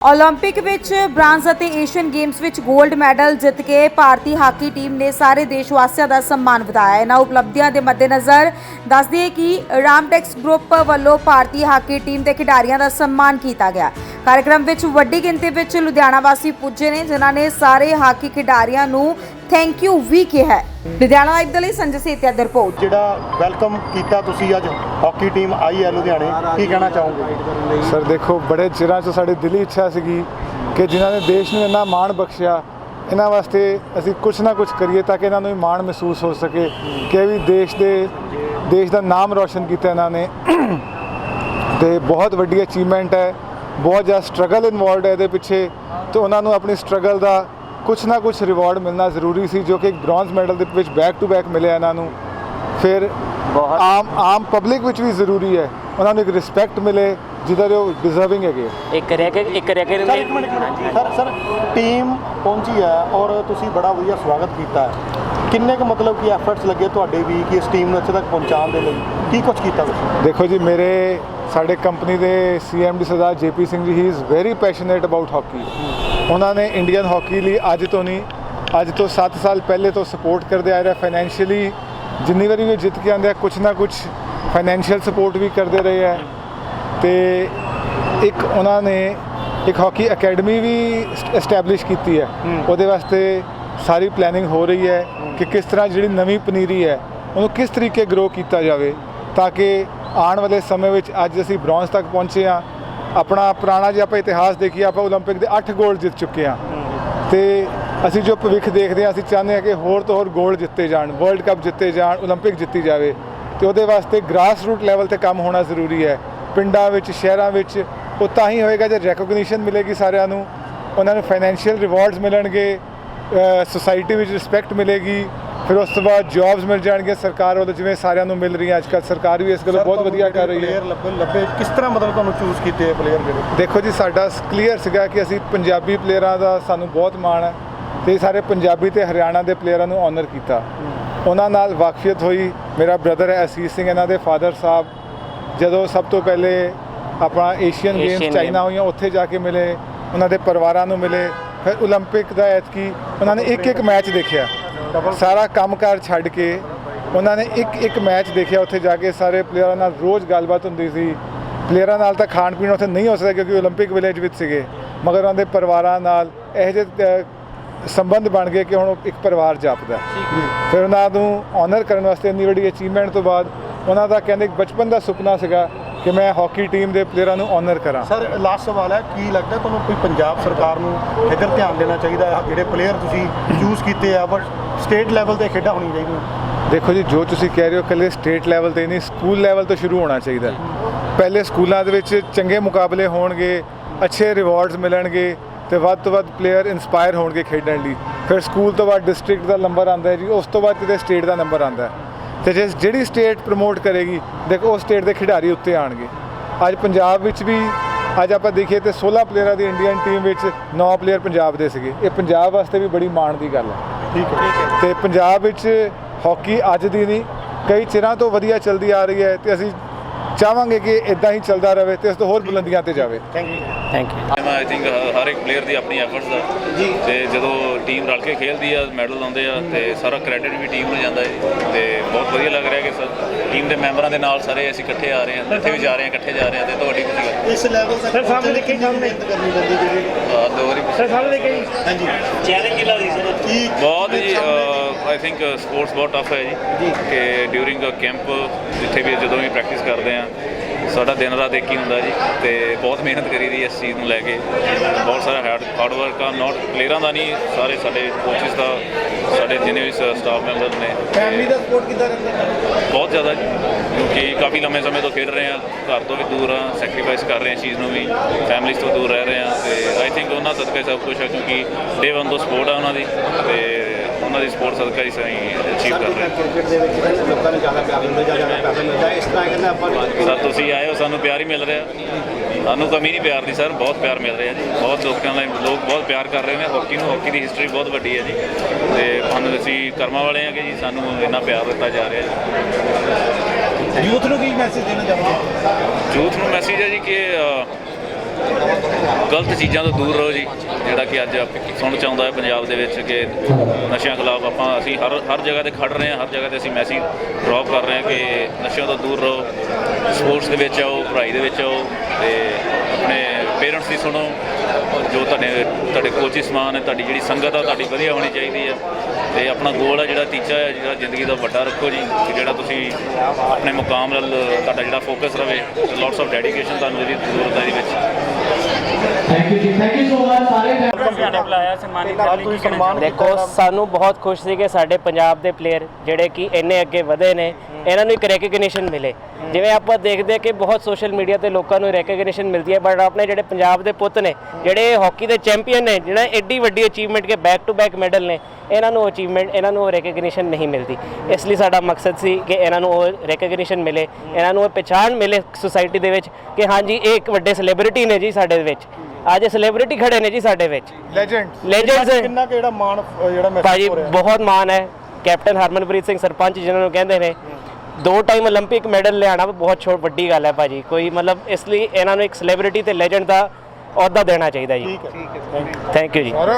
Olympic ਵਿੱਚ bronze ਅਤੇ Asian games ਵਿੱਚ 골ਡ ਮੈਡਲ ਜਿੱਤ ਕੇ ਭਾਰਤੀ ਹਾਕੀ ਟੀਮ ਨੇ ਸਾਰੇ ਦੇਸ਼ ਵਾਸੀਆਂ ਦਾ ਸਨਮਾਨ ਵਧਾਇਆ। ਇਹਨਾਂ ਉਪਲਬਧੀਆਂ ਦੇ ਮੱਦੇਨਜ਼ਰ ਦੱਸ ਦਈਏ ਕਿ ਰਾਮਟੈਕਸ ਗਰੁੱਪ ਵੱਲੋਂ ਭਾਰਤੀ ਹਾਕੀ ਟੀਮ ਦੇ ਖਿਡਾਰੀਆਂ ਦਾ ਸਨਮਾਨ ਕੀਤਾ ਗਿਆ। ਕਾਰਜਕ੍ਰਮ ਵਿੱਚ ਵੱਡੀ ਗਿਣਤੀ ਵਿੱਚ ਲੁਧਿਆਣਾ ਵਾਸੀ ਪੁੱਜੇ ਨੇ, ਜਿਨ੍ਹਾਂ ਨੇ ਸਾਰੇ ਹਾਕੀ ਖਿਡਾਰੀਆਂ ਨੂੰ ਥੈਂਕ ਯੂ ਵੀ ਕਿਹਾ ਹੈ। ਲੁਧਿਆਣਾ ਲਾਈਵ ਦੇ ਲਈ ਸੰਜੇ ਸੇਤੀਆ ਦੀ ਰਿਪੋਰਟ ਜਿਹੜਾ ਵੈਲਕਮ ਕੀਤਾ ਤੁਸੀਂ ਅੱਜ ਹਾਕੀ ਟੀਮ ਆਈ ਹੈ ਲੁਧਿਆਣੇ ਕੀ ਕਹਿਣਾ ਚਾਹੋਗੇ? ਸਰ ਦੇਖੋ ਬੜੇ ਚਿਰਾਂ ਤੋਂ ਸਾਡੀ ਦਿਲੀ ਇੱਛਾ ਸੀਗੀ ਕਿ ਜਿਨ੍ਹਾਂ ਨੇ ਦੇਸ਼ ਨੂੰ ਇੰਨਾ ਮਾਣ ਬਖਸ਼ਿਆ ਇਹਨਾਂ ਵਾਸਤੇ ਅਸੀਂ ਕੁਝ ਨਾ ਕੁਝ ਕਰੀਏ ਤਾਂ ਕਿ ਇਹਨਾਂ ਨੂੰ ਵੀ ਮਾਣ ਮਹਿਸੂਸ ਹੋ ਸਕੇ ਕਿ ਇਹ ਵੀ ਦੇਸ਼ ਦੇ ਦੇਸ਼ ਦਾ ਨਾਮ ਰੌਸ਼ਨ ਕੀਤਾ ਇਹਨਾਂ ਨੇ। ਤੇ ਬਹੁਤ ਵੱਡੀ ਅਚੀਵਮੈਂਟ ਹੈ ਬਹੁਤ ਜ਼ਿਆਦਾ ਸਟਰਗਲ ਇਨਵੋਲਡ ਹੈ ਇਹਦੇ ਪਿੱਛੇ ਤੇ ਉਹਨਾਂ ਨੂੰ ਆਪਣੀ ਸਟਰਗਲ ਦਾ ਕੁਝ ਨਾ ਕੁਝ ਰਿਵਾਰਡ ਮਿਲਣਾ ਜ਼ਰੂਰੀ ਸੀ ਜੋ ਕਿ ਇੱਕ ਬ੍ਰੌਂਜ਼ ਮੈਡਲ ਦੇ ਵਿੱਚ ਬੈਕ ਟੂ ਬੈਕ ਮਿਲਿਆ ਇਹਨਾਂ ਨੂੰ। ਫਿਰ ਆਮ ਆਮ ਪਬਲਿਕ ਵਿੱਚ ਵੀ ਜ਼ਰੂਰੀ ਹੈ। ਉਹਨਾਂ ਨੂੰ ਇੱਕ ਰਿਸਪੈਕਟ ਮਿਲੇ ਜਿਹਦਾ ਦੇ ਉਹ ਡਿਜ਼ਰਵਿੰਗ ਹੈਗੇ। ਇੱਕ ਰਹਿ ਕੇ ਇੱਕ ਰਹਿ ਕੇ ਸਰ ਇੱਕ ਮਿੰਟ ਇੱਕ ਮਿੰਟ। ਸਰ ਸਰ ਟੀਮ ਪਹੁੰਚੀ ਹੈ ਔਰ ਤੁਸੀਂ ਬੜਾ ਵਧੀਆ ਸਵਾਗਤ ਕੀਤਾ ਹੈ। ਕਿੰਨੇ ਕੁ ਮਤਲਬ ਕਿ ਐਫਰਟਸ ਲੱਗੇ ਤੁਹਾਡੇ ਵੀ ਕਿ ਇਸ ਟੀਮ ਨੂੰ ਇੱਥੇ ਤੱਕ ਪਹੁੰਚਾਉਣ ਦੇ ਲਈ? ਕੀ ਕੁਝ ਕੀਤਾ ਤੁਸੀਂ? ਦੇਖੋ ਜੀ ਮੇਰੇ ਸਾਡੇ ਕੰਪਨੀ ਦੇ CMD Sardar JP Singh ji he is very passionate about hockey ਉਹਨਾਂ ਨੇ ਇੰਡੀਅਨ ਹਾਕੀ ਲਈ ਅੱਜ ਤੋਂ ਨਹੀਂ ਅੱਜ ਤੋਂ 7 ਸਾਲ ਪਹਿਲੇ ਤੋਂ ਸਪੋਰਟ ਕਰਦੇ ਆ ਰਹੇ ਫਾਈਨੈਂਸ਼ੀਅਲੀ ਜਿੰਨੀ ਵਾਰੀ ਵੀ ਜਿੱਤ ਕੇ ਆਉਂਦੇ ਆ ਕੁਝ ਨਾ ਕੁਝ ਫਾਈਨੈਂਸ਼ੀਅਲ ਸਪੋਰਟ ਵੀ ਕਰਦੇ ਰਹੇ ਆ। ਤੇ ਇੱਕ ਉਹਨਾਂ ਨੇ ਇੱਕ ਹਾਕੀ ਅਕੈਡਮੀ ਵੀ ਐਸਟੈਬਲਿਸ਼ ਕੀਤੀ ਹੈ। ਉਹਦੇ ਵਾਸਤੇ ਸਾਰੀ ਪਲੈਨਿੰਗ ਹੋ ਰਹੀ ਹੈ ਕਿ ਕਿਸ ਤਰ੍ਹਾਂ ਜਿਹੜੀ ਨਵੀਂ ਪਨੀਰੀ ਹੈ ਉਹਨੂੰ ਕਿਸ ਤਰੀਕੇ ਗਰੋ ਕੀਤਾ ਜਾਵੇ ਤਾਂ ਕਿ ਆਉਣ ਵਾਲੇ ਸਮੇਂ ਵਿੱਚ ਅੱਜ ਅਸੀਂ ਬ੍ਰੌਂਜ਼ ਤੱਕ ਪਹੁੰਚੇ ਆ ਆਪਣਾ ਪੁਰਾਣਾ ਜੇ ਆਪਾਂ ਇਤਿਹਾਸ ਦੇਖੀਏ ਆਪਾਂ 올림픽 ਦੇ 8 ਗੋਲਡ ਜਿੱਤ ਚੁੱਕੇ ਆ ਤੇ ਅਸੀਂ ਜੋ ਭਵਿੱਖ ਦੇਖਦੇ ਆ ਅਸੀਂ ਚਾਹੁੰਦੇ ਆ ਕਿ ਹੋਰ ਤੋਂ ਹੋਰ ਗੋਲਡ ਜਿੱਤੇ ਜਾਣ ਵਰਲਡ ਕੱਪ ਜਿੱਤੇ ਜਾਣ 올림픽 ਜਿੱਤੀ ਜਾਵੇ ਤੇ ਉਹਦੇ ਵਾਸਤੇ ਗ੍ਰਾਸ ਰੂਟ ਲੈਵਲ ਤੇ ਕੰਮ ਹੋਣਾ ਜ਼ਰੂਰੀ ਹੈ ਪਿੰਡਾਂ ਵਿੱਚ ਸ਼ਹਿਰਾਂ ਵਿੱਚ ਉਹ ਤਾਂ ਹੀ ਹੋਏਗਾ ਜੇ ਰੈਕੋਗਨੀਸ਼ਨ ਮਿਲੇਗੀ ਸਾਰਿਆਂ ਨੂੰ ਉਹਨਾਂ ਨੂੰ ਫਾਈਨੈਂਸ਼ੀਅਲ ਰਿਵਾਰਡਸ ਮਿਲਣਗੇ ਸੋਸਾਇਟੀ ਵਿੱਚ ਰਿਸਪੈਕਟ ਮਿਲੇਗੀ ਫਿਰ ਉਸ ਤੋਂ ਬਾਅਦ ਜੌਬਸ ਮਿਲ ਜਾਣਗੀਆਂ ਸਰਕਾਰ ਵੱਲੋਂ ਜਿਵੇਂ ਸਾਰਿਆਂ ਨੂੰ ਮਿਲ ਰਹੀਆਂ ਅੱਜ ਕੱਲ੍ਹ ਸਰਕਾਰ ਵੀ ਇਸ ਗੱਲੋਂ ਬਹੁਤ ਵਧੀਆ ਕਰ ਰਹੀ ਹੈ ਪਲੇਅਰ ਲੱਭੇ ਲੱਭੇ ਕਿਸ ਤਰ੍ਹਾਂ ਮਤਲਬ ਤੁਹਾਨੂੰ ਚੂਜ਼ ਕੀਤੇ ਪਲੇਅਰ ਜਿਹੜੇ ਦੇਖੋ ਜੀ ਸਾਡਾ ਕਲੀਅਰ ਸੀਗਾ ਕਿ ਅਸੀਂ ਪੰਜਾਬੀ ਪਲੇਅਰਾਂ ਦਾ ਸਾਨੂੰ ਬਹੁਤ ਮਾਣ ਹੈ ਤੇ ਸਾਰੇ ਪੰਜਾਬੀ ਤੇ ਹਰਿਆਣਾ ਦੇ ਪਲੇਅਰਾਂ ਨੂੰ ਆਨਰ ਕੀਤਾ ਉਹਨਾਂ ਨਾਲ ਵਾਕਫੀਅਤ ਹੋਈ ਮੇਰਾ ਬ੍ਰਦਰ ਹੈ ਅਸੀਸ ਸਿੰਘ ਇਹਨਾਂ ਦੇ ਫਾਦਰ ਸਾਹਿਬ ਜਦੋਂ ਸਭ ਤੋਂ ਪਹਿਲੇ ਆਪਣਾ Asian Asian games Games। China ਹੋਈਆਂ ਉੱਥੇ ਜਾ ਕੇ ਮਿਲੇ ਉਹਨਾਂ ਦੇ ਪਰਿਵਾਰਾਂ ਨੂੰ ਮਿਲੇ ਫਿਰ 올림픽 ਦਾ ਐਤਕੀ ਉਹਨਾਂ ਨੇ ਇੱਕ ਇੱਕ ਮੈਚ ਦੇਖਿਆ ਸਾਰਾ ਕੰਮਕਾਰ ਛੱਡ ਕੇ ਉਹਨਾਂ ਨੇ ਇੱਕ ਇੱਕ ਮੈਚ ਦੇਖਿਆ ਉੱਥੇ ਜਾ ਕੇ ਸਾਰੇ ਪਲੇਅਰਾਂ ਨਾਲ ਰੋਜ਼ ਗੱਲਬਾਤ ਹੁੰਦੀ ਸੀ ਪਲੇਅਰਾਂ ਨਾਲ ਤਾਂ ਖਾਣ ਪੀਣ ਉੱਥੇ ਨਹੀਂ ਹੋ ਸਕਦਾ ਕਿਉਂਕਿ 올림픽 ਵਿਲੇਜ ਵਿੱਚ ਸੀਗੇ ਮਗਰ ਉਹਨਾਂ ਦੇ ਪਰਿਵਾਰਾਂ ਨਾਲ ਇਹੋ ਜਿਹੇ ਅ, ਸੰਬੰਧ ਬਣ ਗਏ ਕਿ ਹੁਣ ਉਹ ਇੱਕ ਪਰਿਵਾਰ ਜਾਪਦਾ ਫਿਰ ਉਹਨਾਂ ਨੂੰ ਆਨਰ ਕਰਨ ਵਾਸਤੇ ਇੰਨੀ ਵੱਡੀ ਅਚੀਵਮੈਂਟ ਤੋਂ ਬਾਅਦ ਉਹਨਾਂ ਦਾ ਕਹਿੰਦੇ ਇੱਕ ਬਚਪਨ ਦਾ ਸੁਪਨਾ ਸੀਗਾ ਕਿ ਮੈਂ ਹਾਕੀ ਟੀਮ ਦੇ ਪਲੇਅਰਾਂ ਨੂੰ ਆਨਰ ਕਰਾਂ। ਸਰ ਲਾਸਟ ਸਵਾਲ ਹੈ ਕੀ ਲੱਗਦਾ ਤੁਹਾਨੂੰ ਕੋਈ ਪੰਜਾਬ ਸਰਕਾਰ ਨੂੰ ਇੱਧਰ ਧਿਆਨ ਦੇਣਾ ਚਾਹੀਦਾ ਹੈ? ਜਿਹੜੇ ਪਲੇਅਰ ਤੁਸੀਂ ਚੂਜ਼ ਕੀਤੇ ਆ ਬਟ ਸਟੇਟ ਲੈਵਲ ਤੇ ਖੇਡਾਂ ਹੋਣੀਆਂ ਚਾਹੀਦੀਆਂ। ਦੇਖੋ ਜੀ ਜੋ ਤੁਸੀਂ ਕਹਿ ਰਹੇ ਹੋ ਇਕੱਲੇ ਸਟੇਟ ਲੈਵਲ ਤੇ ਨਹੀਂ ਸਕੂਲ ਲੈਵਲ ਤੋਂ ਸ਼ੁਰੂ ਹੋਣਾ ਚਾਹੀਦਾ ਪਹਿਲੇ ਸਕੂਲਾਂ ਦੇ ਵਿੱਚ ਚੰਗੇ ਮੁਕਾਬਲੇ ਹੋਣਗੇ ਅੱਛੇ ਰਿਵਾਰਡਸ ਮਿਲਣਗੇ ਤੇ ਵੱਧ ਤੋਂ ਵੱਧ ਪਲੇਅਰ ਇਨਸਪਾਇਰ ਹੋਣਗੇ ਖੇਡਣ ਲਈ। ਫਿਰ ਸਕੂਲ ਤੋਂ ਬਾਅਦ ਡਿਸਟ੍ਰਿਕਟ ਦਾ ਨੰਬਰ ਆਉਂਦਾ ਹੈ ਜੀ ਉਸ ਤੋਂ ਬਾਅਦ ਕਿਤੇ ਸਟੇਟ ਦਾ ਨੰਬਰ ਆਉਂਦਾ ਹੈ। ਤੇ ਜੇ ਜਿਹੜੀ ਸਟੇਟ ਪ੍ਰਮੋਟ ਕਰੇਗੀ ਦੇਖੋ ਉਸ ਸਟੇਟ ਦੇ ਖਿਡਾਰੀ ਉੱਤੇ ਆਣਗੇ। ਅੱਜ ਪੰਜਾਬ ਵਿੱਚ ਵੀ ਅੱਜ ਆਪਾਂ ਦੇਖੀਏ ਤੇ 16 ਪਲੇਅਰਾਂ ਦੀ ਇੰਡੀਅਨ ਟੀਮ ਵਿੱਚ 9 ਪਲੇਅਰ ਪੰਜਾਬ ਦੇ ਸੀਗੇ। ਇਹ ਪੰਜਾਬ ਵਾਸਤੇ ਵੀ ਬੜੀ ਮਾਣ ਦੀ ਗੱਲ ਹੈ। ਠੀਕ ਹੈ। ਤੇ ਪੰਜਾਬ ਵਿੱਚ ਹਾਕੀ ਅੱਜ ਦੀ ਨਹੀਂ ਕਈ ਚਿਰਾਂ ਤੋਂ ਵਧੀਆ ਚੱਲਦੀ ਆ ਰਹੀ ਹੈ ਤੇ ਅਸੀਂ ਚਾਹਾਂਗੇ ਕਿ ਇਦਾਂ ਹੀ ਚੱਲਦਾ ਰਹੇ ਤੇ ਇਸ ਤੋਂ ਹੋਰ ਬੁਲੰਦੀਆਂ ਤੇ ਜਾਵੇ। Thank you thank you I think ਹਰ ਇੱਕ ਪਲੇਅਰ ਦੀ ਆਪਣੀ ਐਫਰਟਸ ਦਾ ਤੇ ਜਦੋਂ ਟੀਮ ਰਲ ਕੇ ਖੇਲਦੀ ਆ ਮੈਡਲ ਆਉਂਦੇ ਆ ਤੇ ਸਾਰਾ ਕ੍ਰੈਡਿਟ ਵੀ ਟੀਮ ਨੂੰ ਜਾਂਦਾ ਹੈ ਤੇ ਬਹੁਤ ਵਧੀਆ ਲੱਗ ਰਿਹਾ ਕਿ ਸਰ ਟੀਮ ਦੇ ਮੈਂਬਰਾਂ ਦੇ ਨਾਲ ਸਾਰੇ ਅਸੀਂ ਇਕੱਠੇ ਆ ਰਹੇ ਹਾਂ ਜਿੱਥੇ ਵੀ ਜਾ ਰਹੇ ਹਾਂ ਇਕੱਠੇ ਜਾ ਰਹੇ ਹਾਂ ਤੇ ਤੁਹਾਡੀ ਖੁਸ਼ੀ ਗੱਲ ਇਸ ਲੈਵਲ ਤੱਕ ਸਰ ਸਾਹਮਣੇ ਕਿੰਨੀ ਮਿਹਨਤ ਕਰਨੀ ਪੈਂਦੀ ਜਿਹੜੀ ਅਹ ਦੋ ਵਾਰੀ ਸਰ ਸਾਹਮਣੇ ਕਈ ਹਾਂਜੀ। ਚੈਲੰਜ ਕੀ ਲੱਗਦੀ ਸਰ ਕੀ ਬਹੁਤ ਜੀ ਆਈ ਥਿੰਕ ਸਪੋਰਟਸ ਬਹੁਤ ਟਫ ਹੈ ਜੀ। ਕਿ ਡਿਊਰਿੰਗ ਅ ਕੈਂਪ ਜਿੱਥੇ ਵੀ ਜਦੋਂ ਵੀ ਪ੍ਰੈਕਟਿਸ ਕਰਦੇ ਆ ਸਾਡਾ ਦਿਨ ਰਾਤ ਇੱਕ ਹੀ ਹੁੰਦਾ ਜੀ ਤੇ ਬਹੁਤ ਮਿਹਨਤ ਕਰੀਦੀ ਇਸ ਚੀਜ਼ ਨੂੰ ਲੈ ਕੇ। ਬਹੁਤ ਸਾਰਾ ਹਾਰਡ ਵਰਕ ਆ। ਨਾਟ ਪਲੇਅਰਾਂ ਦਾ ਨਹੀਂ ਸਾਰੇ ਸਾਡੇ ਕੋਚਿਸ ਦਾ ਸਾਡੇ ਜਿੰਨੇ ਵੀ ਸਟਾਫ ਮੈਂਬਰ ਨੇ। ਫੈਮਿਲੀ ਦਾ ਸਪੋਰਟ ਕਿੱਦਾਂ ਰਹਿੰਦਾ? ਬਹੁਤ ਜ਼ਿਆਦਾ ਜੀ ਕਿਉਂਕਿ ਕਾਫੀ ਲੰਮੇ ਸਮੇਂ ਤੋਂ ਖੇਡ ਰਹੇ ਆ। ਘਰ ਤੋਂ ਵੀ ਦੂਰ ਆ ਸੈਕਰੀਫਾਈਸ ਕਰ ਰਹੇ ਆ ਚੀਜ਼ ਨੂੰ ਵੀ। ਫੈਮਿਲੀਜ਼ ਤੋਂ ਦੂਰ ਰਹਿ ਰਹੇ ਆ ਤੇ ਆਈ ਥਿੰਕ ਉਹਨਾਂ ਸਦਕਾ ਹੀ ਸਭ ਕੁਝ ਹੈ ਕਿਉਂਕਿ ਡੇ ਵਨ ਤੋਂ ਸਪੋਰਟ ਆ ਉਹਨਾਂ ਦੀ। ਤੇ ਉਹਨਾਂ ਦੀ ਸਪੋਰਟ ਸਦਕਾ ਹੀ ਸਹੀ ਅਚੀਵ ਕਰ ਰਹੇ ਹਾਂ। ਕ੍ਰਿਕਟ ਦੇ ਵਿੱਚ ਤਾਂ ਲੋਕਾਂ ਨੂੰ ਜ਼ਿਆਦਾ ਪਿਆਰ ਮਿਲਦਾ ਜ਼ਿਆਦਾ ਪੈਸਾ ਮਿਲਦਾ ਹੈ। ਇਸ ਤਰ੍ਹਾਂ ਕਹਿੰਦਾ ਆਪਾਂ ਨੂੰ ਸਰ ਤੁਸੀਂ ਆਏ ਹੋ ਸਾਨੂੰ ਪਿਆਰ ਹੀ ਮਿਲ ਰਿਹਾ। ਸਾਨੂੰ ਕਮੀ ਨਹੀਂ ਪਿਆਰ ਦੀ ਸਰ ਬਹੁਤ ਪਿਆਰ ਮਿਲ ਰਿਹਾ ਜੀ। ਬਹੁਤ ਲੋਕਾਂ ਦਾ ਲੋਕ ਬਹੁਤ ਪਿਆਰ ਕਰ ਰਹੇ ਨੇ। ਹਾਕੀ ਨੂੰ ਹਾਕੀ ਦੀ ਹਿਸਟਰੀ ਬਹੁਤ ਵੱਡੀ ਹੈ ਜੀ। ਤੇ ਸਾਨੂੰ ਅਸੀਂ ਕਰਮਾਂ ਵਾਲੇ ਹਾਂ ਕਿ ਜੀ ਸਾਨੂੰ ਇੰਨਾ ਪਿਆਰ ਦਿੱਤਾ ਜਾ ਰਿਹਾ ਜੀ। ਯੂਥ ਨੂੰ ਕੀ ਮੈਸੇਜ ਦੇਣਾ ਚਾਹੁੰਦੇ ਯੂਥ ਨੂੰ ਮੈਸੇਜ ਹੈ ਜੀ ਕਿ ਗਲਤ ਚੀਜ਼ਾਂ ਤੋਂ ਦੂਰ ਰਹੋ ਜੀ, ਜਿਹੜਾ ਕਿ ਅੱਜ ਸੁਣ ਚਾਹੁੰਦਾ ਹੈ ਪੰਜਾਬ ਦੇ ਵਿੱਚ ਕਿ ਨਸ਼ਿਆਂ ਖਿਲਾਫ ਆਪਾਂ, ਅਸੀਂ ਹਰ ਹਰ ਜਗ੍ਹਾ ਤੇ ਖੜ ਰਹੇ ਹਾਂ, ਹਰ ਜਗ੍ਹਾ ਤੇ ਅਸੀਂ ਮੈਸੇਜ ਡ੍ਰੌਪ ਕਰ ਰਹੇ ਹਾਂ ਕਿ ਨਸ਼ਿਆਂ ਤੋਂ ਦੂਰ ਰਹੋ ਸਪੋਰਟਸ ਦੇ ਵਿੱਚ ਆਓ, ਪੜ੍ਹਾਈ ਦੇ ਵਿੱਚ ਆਓ ਤੇ ਆਪਣੇ ਪੇਰੈਂਟਸ ਦੀ ਸੁਣੋ। ਜੋ ਤੁਹਾਡੇ ਤੁਹਾਡੇ ਕੋਚਿਸ ਸਮਾਨ ਹੈ ਤੁਹਾਡੀ ਜਿਹੜੀ ਸੰਗਤ ਆ ਤੁਹਾਡੀ ਵਧੀਆ ਹੋਣੀ ਚਾਹੀਦੀ ਹੈ। ਤੇ ਆਪਣਾ ਗੋਲ ਹੈ ਜਿਹੜਾ ਟੀਚਾ ਹੈ ਜਿਹੜਾ ਜ਼ਿੰਦਗੀ ਦਾ ਵੱਡਾ ਰੱਖੋ ਜੀ। ਕਿ ਜਿਹੜਾ ਤੁਸੀਂ ਆਪਣੇ ਮੁਕਾਮ ਵੱਲ ਤੁਹਾਡਾ ਜਿਹੜਾ ਫੋਕਸ ਰਵੇ ਲੋਟਸ ਆਫ ਡੈਡੀਕੇਸ਼ਨ ਤੁਹਾਨੂੰ ਇਹਦੀ ਜ਼ਰੂਰਤ ਹੈ ਇਹਦੇ ਵਿੱਚ ਸਾਡੇ ਬੁਲਾਇਆ ਸਨਮਾਨਿਤ ਕਰਨ ਲਈ ਤੁਸੀਂ ਕੀ ਕਹਿਣਾ ਸਨਮਾਨ ਦੇਖੋ ਸਾਨੂੰ ਬਹੁਤ ਖੁਸ਼ ਸੀ ਕਿ ਸਾਡੇ ਪੰਜਾਬ ਦੇ ਪਲੇਅਰ ਜਿਹੜੇ ਕਿ ਇੰਨੇ ਅੱਗੇ ਵਧੇ ਨੇ ਇਹਨਾਂ ਨੂੰ ਇੱਕ ਰੈਕਗਨੀਸ਼ਨ ਮਿਲੇ। ਜਿਵੇਂ ਆਪਾਂ ਦੇਖਦੇ ਕਿ ਬਹੁਤ ਸੋਸ਼ਲ ਮੀਡੀਆ ਤੇ ਲੋਕਾਂ ਨੂੰ ਰੈਕਗਨੀਸ਼ਨ ਮਿਲਦੀ ਹੈ ਬਟ ਆਪਣੇ ਜਿਹੜੇ ਪੰਜਾਬ ਦੇ ਪੁੱਤ ਨੇ ਜਿਹੜੇ ਹਾਕੀ ਦੇ ਚੈਂਪੀਅਨ ਨੇ ਜਿਹੜਾ ਐਡੀ ਵੱਡੀ ਅਚੀਵਮੈਂਟ ਕੇ ਬੈਕ ਟੂ ਬੈਕ ਮੈਡਲ ਨੇ ਇਹਨਾਂ ਨੂੰ ਅਚੀਵਮੈਂਟ ਇਹਨਾਂ ਨੂੰ ਰੈਕਗਨੀਸ਼ਨ ਨਹੀਂ ਮਿਲਦੀ। ਇਸ ਲਈ ਸਾਡਾ ਮਕਸਦ ਸੀ ਕਿ ਇਹਨਾਂ ਨੂੰ ਉਹ ਰੈਕਗਨੀਸ਼ਨ ਮਿਲੇ ਇਹਨਾਂ ਨੂੰ ਉਹ ਪਛਾਣ ਮਿਲੇ ਸੁਸਾਇਟੀ ਦੇ ਵਿੱਚ ਕਿ ਹਾਂਜੀ ਇਹ ਇੱਕ ਵੱਡੇ ਸੈਲੀਬ੍ਰਿਟੀ ਨੇ ਜੀ ਸਾਡੇ ਵਿੱਚ। ਅੱਜ ਸੈਲੀਬ੍ਰਿਟੀ ਖੜੇ ਨੇ ਜੀ ਸਾਡੇ ਵਿੱਚ। ਲੈਜੈਂਡ ਲੈਜੈਂਡਸ ਕਿੰਨਾ ਕੁ ਜਿਹੜਾ ਮਾਣ ਜਿਹੜਾ ਮਹਿਸੂਸ ਭਾਜੀ ਹੋ ਰਿਹਾ? ਬਹੁਤ ਮਾਣ ਹੈ। ਕੈਪਟਨ ਹਰਮਨਪ੍ਰੀਤ ਸਿੰਘ ਸਰਪੰਚ ਜਿਨ੍ਹਾਂ ਨੂੰ ਕਹਿੰਦੇ ਨੇ ਦੋ ਟਾਈਮ 올림픽 ਮੈਡਲ ਲਿਆਣਾ ਬਹੁਤ ਛੋਟ ਵੱਡੀ ਗੱਲ ਹੈ ਭਾਜੀ ਕੋਈ ਮਤਲਬ ਇਸ ਲਈ ਇਹਨਾਂ ਨੂੰ ਇੱਕ ਸੈਲੀਬ੍ਰਿਟੀ ਤੇ ਲੈਜੈਂਡ ਦਾ ਅਹੁਦਾ ਦੇਣਾ ਚਾਹੀਦਾ ਜੀ ਠੀਕ ਹੈ ਥੈਂਕ ਯੂ ਥੈਂਕ ਯੂ ਜੀ ਔਰ